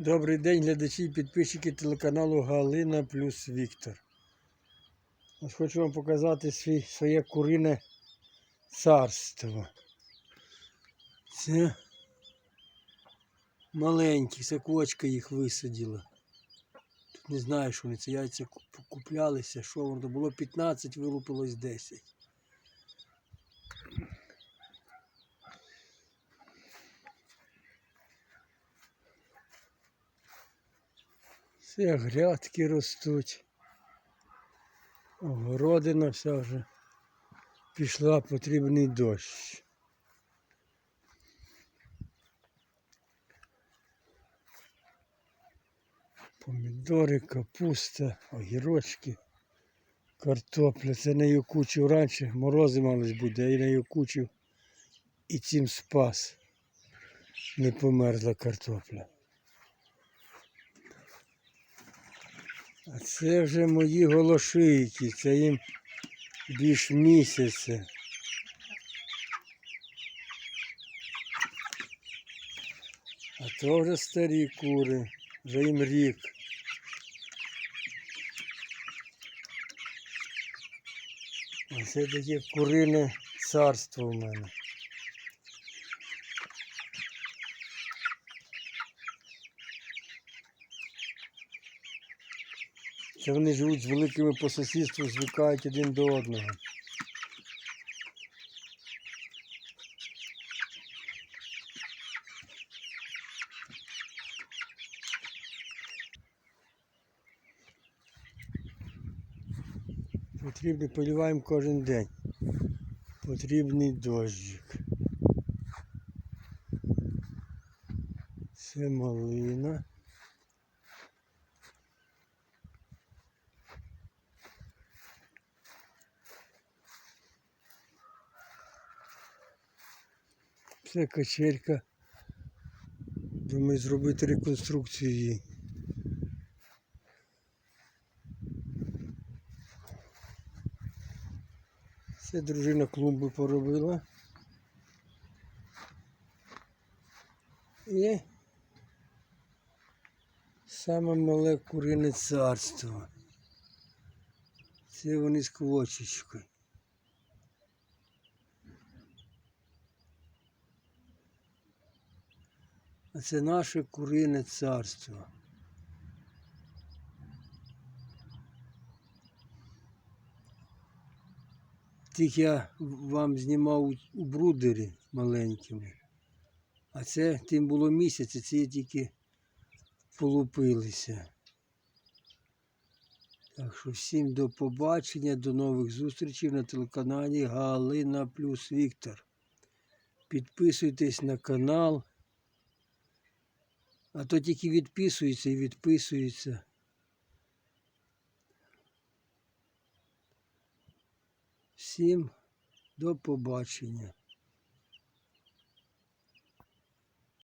Добрий день, глядачі і підписчики телеканалу Галина плюс Віктор. Ось хочу вам показати свій, своє курине царство. Це маленькі, це їх висадила. Тут не знаю, що вони це яйця куп- куплялися, що воно було 15, вилупилось 10. Це грядки ростуть. Огородина вся вже пішла потрібний дощ. Помідори, капуста, огірочки, картопля. Це не юкучив раніше, морози мались буде, я не юкучив і цим спас. Не померзла картопля. А це вже мої голошийки, це їм більш місяця. А то вже старі кури, вже їм рік. А це таке курине царство у мене. Це вони живуть з великими по сусідству, звикають один до одного. Потрібно поліваємо кожен день. Потрібний дощик. Це малина. Це качелька. Думаю зробити реконструкцію її. Це дружина клумби поробила. І саме мале курине царство. Це вони з квочечкою. Це наше курине царство. Тих я вам знімав у- брудері маленькими. А це тим було місяць, а ці тільки полупилися. Так що всім до побачення, до нових зустрічей на телеканалі Галина плюс Віктор. Підписуйтесь на канал. А то тільки відписується і відписується. Всім до побачення.